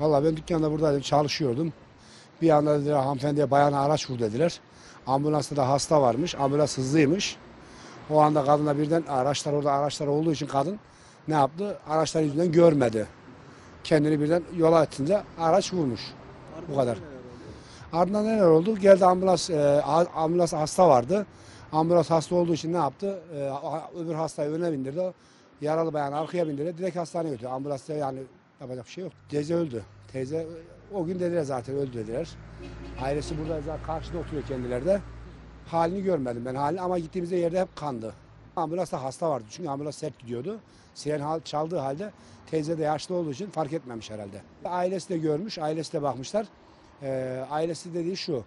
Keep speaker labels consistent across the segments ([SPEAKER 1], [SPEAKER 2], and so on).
[SPEAKER 1] Vallahi ben dükkanda buradaydım çalışıyordum. Bir anda dediler hanımefendiye bayana araç vur dediler. Ambulansta da hasta varmış. Ambulans hızlıymış. O anda kadına birden araçlar orada araçlar olduğu için kadın ne yaptı? Araçlar yüzünden görmedi. Kendini birden yola atınca araç vurmuş. Bu kadar. Ardından neler oldu? Geldi ambulans, e, ambulans hasta vardı. Ambulans hasta olduğu için ne yaptı? E, öbür hastayı önüne bindirdi. Yaralı bayan arkaya bindirdi. Direkt hastaneye götürdü. Ambulansta yani yapacak bir şey yok. Teyze öldü. Teyze o gün dediler zaten öldü dediler. Ailesi burada zaten karşıda oturuyor kendileri de. Halini görmedim ben halini ama gittiğimizde yerde hep kandı. Ambulansta hasta vardı çünkü ambulans sert gidiyordu. Siren hal, çaldığı halde teyze de yaşlı olduğu için fark etmemiş herhalde. Ailesi de görmüş, ailesi de bakmışlar. Ee, ailesi dediği şu,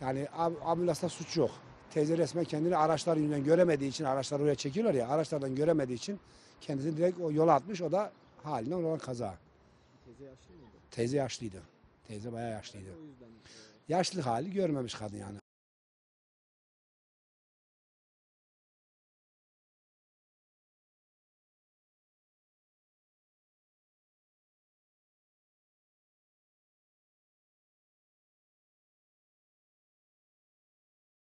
[SPEAKER 1] yani am- ambulansta suç yok. Teyze resmen kendini araçlar yüzünden göremediği için, araçlar oraya çekiyorlar ya, araçlardan göremediği için kendisini direkt o yola atmış, o da halinden olan kaza.
[SPEAKER 2] Teyze yaşlı mıydı?
[SPEAKER 1] Teyze yaşlıydı. Teyze bayağı yaşlıydı.
[SPEAKER 2] O yüzden. e,
[SPEAKER 1] Yaşlı hali görmemiş kadın yani.